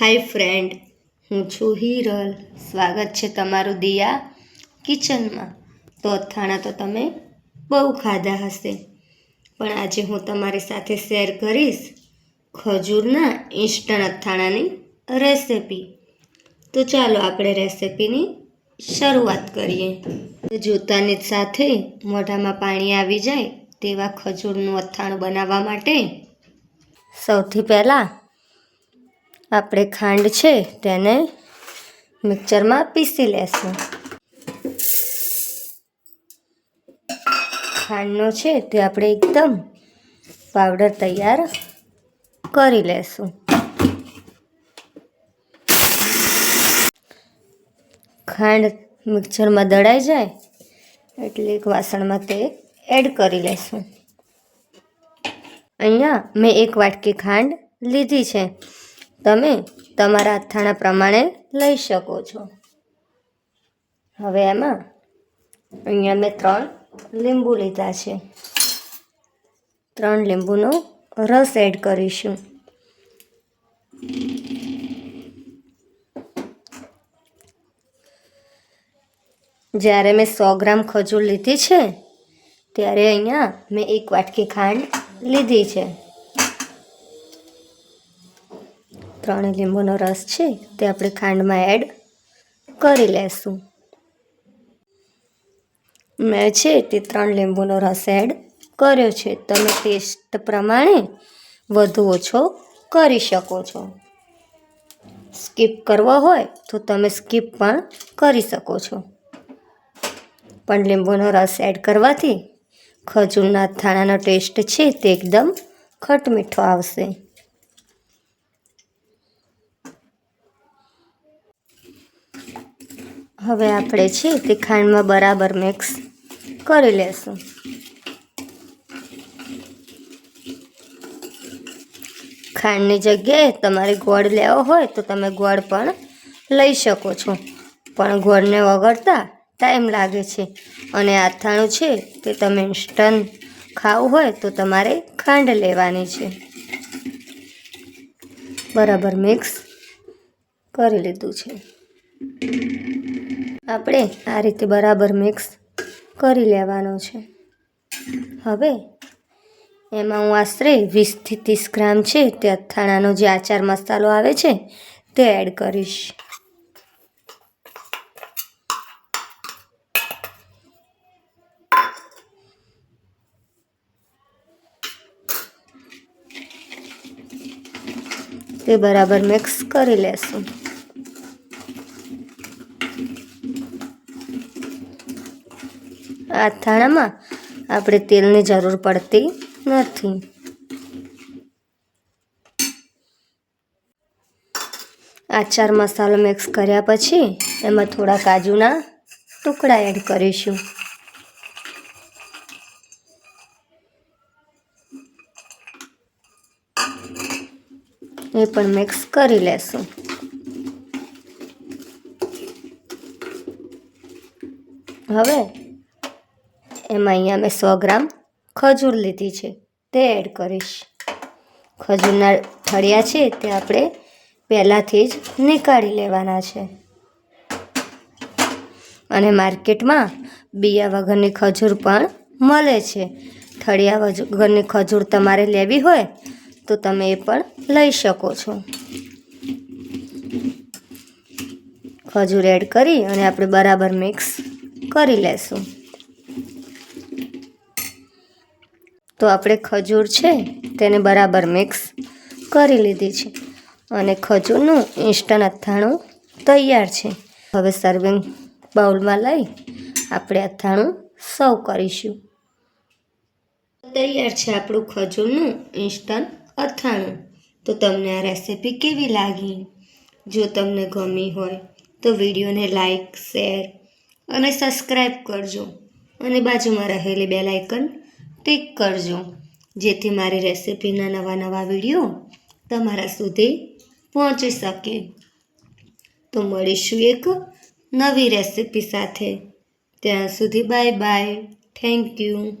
હાય friend, હું છું હિરલ. સ્વાગત છે તમારું દિયા કિચનમાં. તો અથાણા તો તમે બહુ ખાધા હશે. પણ આજે હું તમારી સાથે શેર કરીશ ખજૂરના ઇન્સ્ટન્ટ અથાણાની રેસિપી. તો ચાલો આપણે રેસિપીની શરૂઆત કરીએ. જોતાની જ સાથે મોઢામાં પાણી આવી જાય તેવા ખજૂરનું અથાણું બનાવવા માટે સૌથી પહેલાં આપણે ખાંડ છે તેને મિક્સરમાં પીસી લેશું. ખાંડનો છે તે આપણે એકદમ પાવડર તૈયાર કરી લેશું. ખાંડ મિક્સરમાં દળાઈ જાય એટલે એક વાસણમાં તે એડ કરી લેશું. અહીંયા મેં એક વાટકી ખાંડ લીધી છે. તમે તમારા અથાણા પ્રમાણે લઈ શકો છો. હવે એમાં અહીંયા મેં ત્રણ લીંબુ લીધા છે. ત્રણ લીંબુનો રસ એડ કરીશું. જ્યારે મેં સો ગ્રામ ખજૂર લીધી છે, ત્યારે અહીંયા મેં એક વાટકી ખાંડ લીધી છે. ત્રણે લીંબુનો રસ છે તે આપણે ખાંડમાં એડ કરી લેશું. મેં છે તે ત્રણ લીંબુનો રસ એડ કર્યો છે. તમે ટેસ્ટ પ્રમાણે વધુ ઓછો કરી શકો છો. સ્કીપ કરવો હોય તો તમે સ્કીપ પણ કરી શકો છો. પણ લીંબુનો રસ એડ કરવાથી ખજૂરના થાણાનો ટેસ્ટ છે તે એકદમ ખટમીઠો આવશે. હવે આપણે છે તે ખાંડમાં બરાબર મિક્સ કરી લેશું. ખાંડની જગ્યાએ તમારે ગોળ લેવો હોય તો તમે ગોળ પણ લઈ શકો છો. પણ ગોળને વગરતા ટાઈમ લાગે છે. અને આથાણું છે તે તમે ઇન્સ્ટન્ટ ખાવું હોય તો તમારે ખાંડ લેવાની છે. બરાબર મિક્સ કરી લીધું છે. આપણે આ રીતે બરાબર મિક્સ કરી લેવાનો છે. હવે એમાં હું આશરે વીસથી ત્રીસ ગ્રામ છે તે અથાણાનો જે આચાર મસાલો આવે છે તે એડ કરીશ. તે બરાબર મિક્સ કરી લેશું. આ થાણામાં આપણે તેલની જરૂર પડતી નથી. આ ચાર મસાલો મિક્સ કર્યા પછી એમાં થોડા કાજુના ટુકડા એડ કરીશું. એ પણ મિક્સ કરી લેશું. હવે એમાં અહીંયા મેં સો ગ્રામ ખજૂર લીધી છે. તે એડ કરીશ. ખજૂરના ઠળિયા છે તે આપણે પહેલાંથી જ નીકાળી લેવાના છે. અને માર્કેટમાં બિયા વગરની ખજૂર પણ મળે છે. ઠળિયા વગરની ખજૂર તમારે લેવી હોય તો તમે એ પણ લઈ શકો છો. ખજૂર એડ કરી અને આપણે બરાબર મિક્સ કરી લેશું. તો આપણે ખજૂર છે, તેને બરાબર મિક્સ કરી લીધી છે. અને ખજૂરનું ઇન્સ્ટન્ટ અથાણું તૈયાર છે. હવે સર્વિંગ બાઉલમાં લઈ આપણે અથાણું સર્વ કરીશું. તૈયાર છે આપણું ખજૂરનું ઇન્સ્ટન્ટ અથાણું. તો તમને આ રેસિપી કેવી લાગી? જો તમને ગમી હોય તો વિડીયોને લાઈક શેર અને સબસ્ક્રાઈબ કરજો. અને બાજુમાં રહેલી બેલ આઇકન ટિક કરજો. જેથી મારી રેસિપીના નવા નવા વીડિયો તમારા સુધી પહોંચી શકે. તો મળીશું એક નવી રેસિપી સાથે. ત્યાં સુધી બાય બાય. Thank you